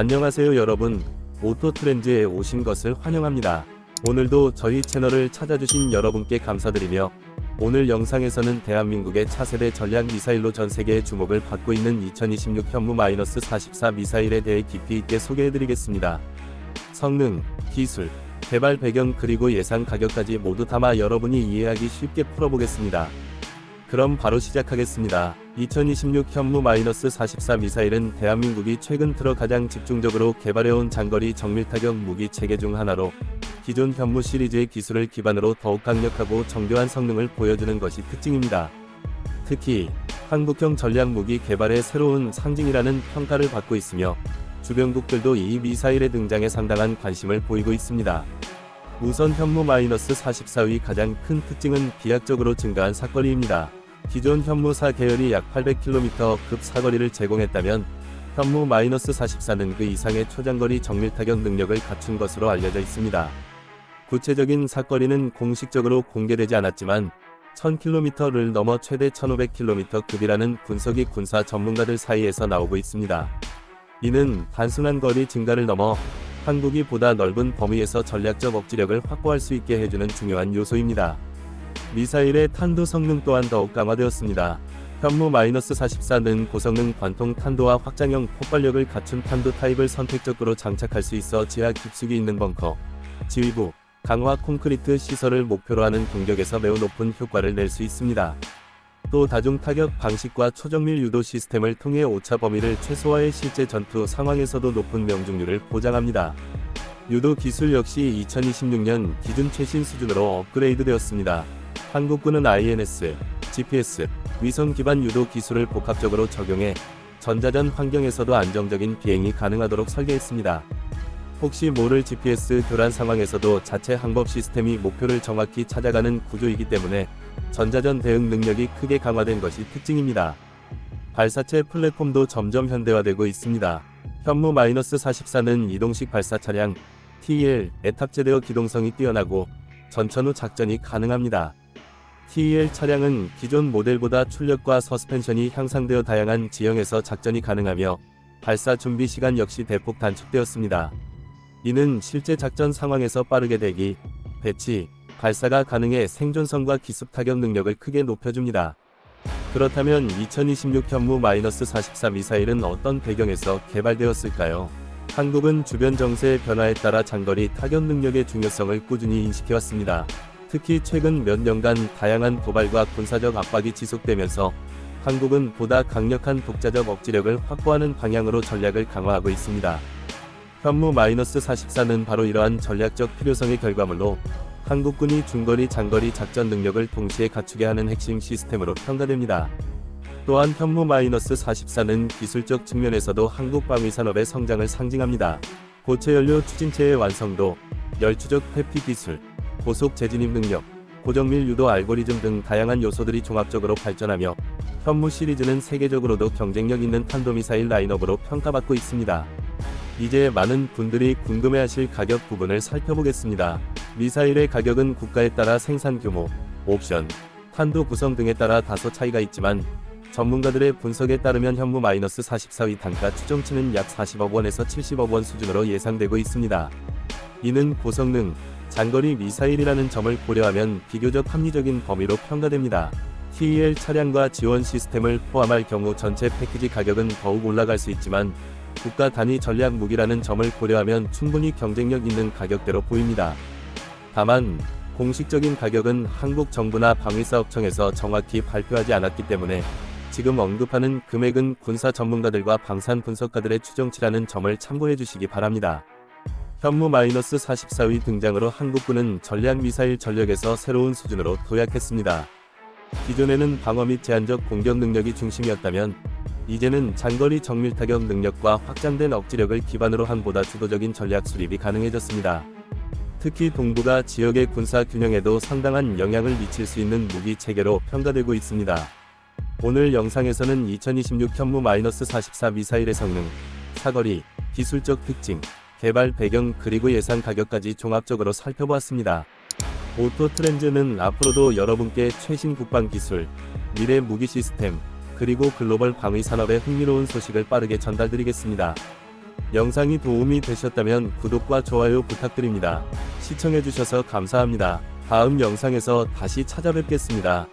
안녕하세요 여러분. 오토트렌즈에 오신 것을 환영합니다. 오늘도 저희 채널을 찾아주신 여러분께 감사드리며 오늘 영상에서는 대한민국의 차세대 전략 미사일로 전 세계의 주목을 받고 있는 2026 현무-44 미사일에 대해 깊이 있게 소개해드리겠습니다. 성능, 기술, 개발 배경 그리고 예상 가격까지 모두 담아 여러분이 이해하기 쉽게 풀어보겠습니다. 그럼 바로 시작하겠습니다. 2026 현무-44 미사일은 대한민국이 최근 들어 가장 집중적으로 개발해온 장거리 정밀타격 무기 체계 중 하나로 기존 현무 시리즈의 기술을 기반으로 더욱 강력하고 정교한 성능을 보여주는 것이 특징입니다. 특히 한국형 전략 무기 개발의 새로운 상징이라는 평가를 받고 있으며 주변국들도 이 미사일의 등장에 상당한 관심을 보이고 있습니다. 우선 현무-44의 가장 큰 특징은 비약적으로 증가한 사거리입니다. 기존 현무사 계열이 약 800km급 사거리를 제공했다면 현무-44는 그 이상의 초장거리 정밀 타격 능력을 갖춘 것으로 알려져 있습니다. 구체적인 사거리는 공식적으로 공개되지 않았지만 1000km를 넘어 최대 1500km급이라는 분석이 군사 전문가들 사이에서 나오고 있습니다. 이는 단순한 거리 증가를 넘어 한국이 보다 넓은 범위에서 전략적 억지력을 확보할 수 있게 해주는 중요한 요소입니다. 미사일의 탄도 성능 또한 더욱 강화되었습니다. 현무-44는 고성능 관통 탄도와 확장형 폭발력을 갖춘 탄도 타입을 선택적으로 장착할 수 있어 지하 깊숙이 있는 벙커, 지휘부, 강화 콘크리트 시설을 목표로 하는 공격에서 매우 높은 효과를 낼 수 있습니다. 또 다중 타격 방식과 초정밀 유도 시스템을 통해 오차 범위를 최소화해 실제 전투 상황에서도 높은 명중률을 보장합니다. 유도 기술 역시 2026년 기준 최신 수준으로 업그레이드 되었습니다. 한국군은 INS, GPS, 위성 기반 유도 기술을 복합적으로 적용해 전자전 환경에서도 안정적인 비행이 가능하도록 설계했습니다. 혹시 모를 GPS 교란 상황에서도 자체 항법 시스템이 목표를 정확히 찾아가는 구조이기 때문에 전자전 대응 능력이 크게 강화된 것이 특징입니다. 발사체 플랫폼도 점점 현대화되고 있습니다. 현무-44는 이동식 발사 차량 TEL에 탑재되어 기동성이 뛰어나고 전천 후 작전이 가능합니다. TEL 차량은 기존 모델보다 출력과 서스펜션이 향상되어 다양한 지형에서 작전이 가능하며 발사 준비 시간 역시 대폭 단축되었습니다. 이는 실제 작전 상황에서 빠르게 대기, 배치, 발사가 가능해 생존성과 기습 타격 능력을 크게 높여줍니다. 그렇다면 2026 현무-44 미사일은 어떤 배경에서 개발되었을까요? 한국은 주변 정세의 변화에 따라 장거리 타격 능력의 중요성을 꾸준히 인식해왔습니다. 특히 최근 몇 년간 다양한 도발과 군사적 압박이 지속되면서 한국은 보다 강력한 독자적 억지력을 확보하는 방향으로 전략을 강화하고 있습니다. 현무-44는 바로 이러한 전략적 필요성의 결과물로 한국군이 중거리 장거리 작전 능력을 동시에 갖추게 하는 핵심 시스템으로 평가됩니다. 또한 현무-44는 기술적 측면에서도 한국 방위 산업의 성장을 상징합니다. 고체 연료 추진체의 완성도, 열추적 회피 기술, 고속 재진입 능력, 고정밀 유도 알고리즘 등 다양한 요소들이 종합적으로 발전하며 현무 시리즈는 세계적으로도 경쟁력 있는 탄도미사일 라인업으로 평가받고 있습니다. 이제 많은 분들이 궁금해하실 가격 부분을 살펴보겠습니다. 미사일의 가격은 국가에 따라 생산 규모, 옵션, 탄도 구성 등에 따라 다소 차이가 있지만 전문가들의 분석에 따르면 현무-44의 단가 추정치는 약 40억 원에서 70억 원 수준으로 예상되고 있습니다. 이는 고성능, 장거리 미사일이라는 점을 고려하면 비교적 합리적인 범위로 평가됩니다. TEL 차량과 지원 시스템을 포함할 경우 전체 패키지 가격은 더욱 올라갈 수 있지만 국가 단위 전략 무기라는 점을 고려하면 충분히 경쟁력 있는 가격대로 보입니다. 다만 공식적인 가격은 한국 정부나 방위사업청에서 정확히 발표하지 않았기 때문에 지금 언급하는 금액은 군사 전문가들과 방산 분석가들의 추정치라는 점을 참고해 주시기 바랍니다. 현무-44의 등장으로 한국군은 전략미사일 전력에서 새로운 수준으로 도약했습니다. 기존에는 방어 및 제한적 공격 능력이 중심이었다면 이제는 장거리 정밀 타격 능력과 확장된 억지력을 기반으로 한 보다 주도적인 전략 수립이 가능해졌습니다. 특히 동북아 지역의 군사 균형에도 상당한 영향을 미칠 수 있는 무기 체계로 평가되고 있습니다. 오늘 영상에서는 2026 현무-44 미사일의 성능, 사거리, 기술적 특징, 개발 배경 그리고 예상 가격까지 종합적으로 살펴보았습니다. 오토 트렌즈는 앞으로도 여러분께 최신 국방 기술, 미래 무기 시스템, 그리고 글로벌 방위 산업의 흥미로운 소식을 빠르게 전달드리겠습니다. 영상이 도움이 되셨다면 구독과 좋아요 부탁드립니다. 시청해주셔서 감사합니다. 다음 영상에서 다시 찾아뵙겠습니다.